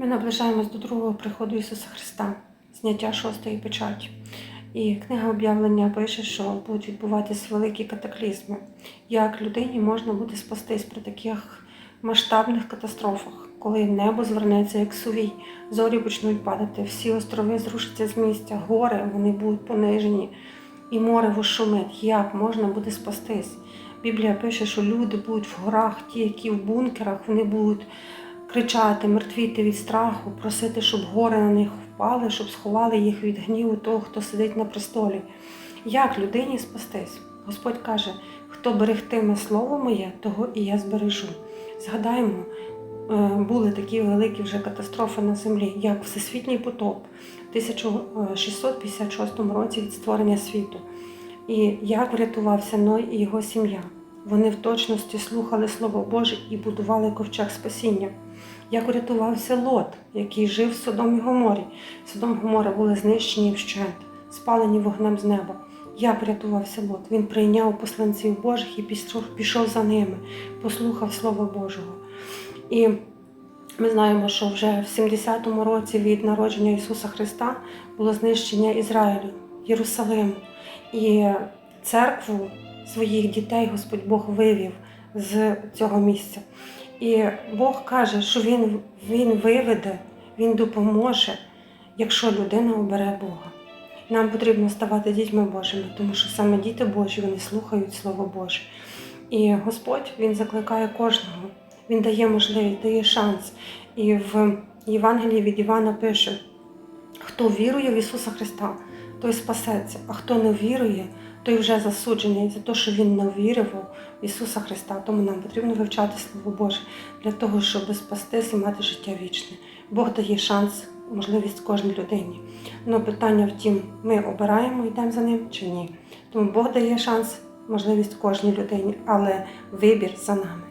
Ми наближаємось до другого приходу Ісуса Христа, зняття шостої печаті. І книга об'явлення пише, що будуть відбуватися великі катаклізми. Як людині можна буде спастись при таких масштабних катастрофах, коли небо звернеться як сувій, зорі почнуть падати, всі острови зрушаться з місця, гори вони будуть понижені, і море вошумить. Як можна буде спастись? Біблія пише, що люди будуть в горах, ті, які в бункерах, вони будуть кричати, мертвіти від страху, просити, щоб гори на них впали, щоб сховали їх від гніву того, хто сидить на престолі. Як людині спастись? Господь каже: хто берегтиме слово моє, того і я збережу. Згадаємо, е, були такі великі вже катастрофи на землі, як Всесвітній потоп в 1656 році від створення світу. І як врятувався Ной і його сім'я. Вони в точності слухали Слово Боже і будували ковчег спасіння. Як врятувався Лот, який жив в Содом і Гоморі. Содом і були знищені вщент, спалені вогнем з неба. Як врятувався Лот? Він прийняв посланців Божих і пішов за ними, послухав Слово Божого. І ми знаємо, що вже в 70-му році від народження Ісуса Христа було знищення Ізраїлю, Єрусалиму. І церкву своїх дітей Господь Бог вивів з цього місця. І Бог каже, що Він, він виведе, Він допоможе, якщо людина обере Бога. Нам потрібно ставати дітьми Божими, тому що саме діти Божі вони слухають Слово Боже. І Господь Він закликає кожного, Він дає можливість, дає шанс. І в Євангелії від Івана пише: хто вірує в Ісуса Христа, той спасеться, а хто не вірує, той вже засуджений за те, що він не вірив в Ісуса Христа. Тому нам потрібно вивчати Слово Боже для того, щоб спастись і мати життя вічне. Бог дає шанс, можливість кожній людині. Але питання втім, ми обираємо, йдемо за ним чи ні. Тому Бог дає шанс, можливість кожній людині, але вибір за нами.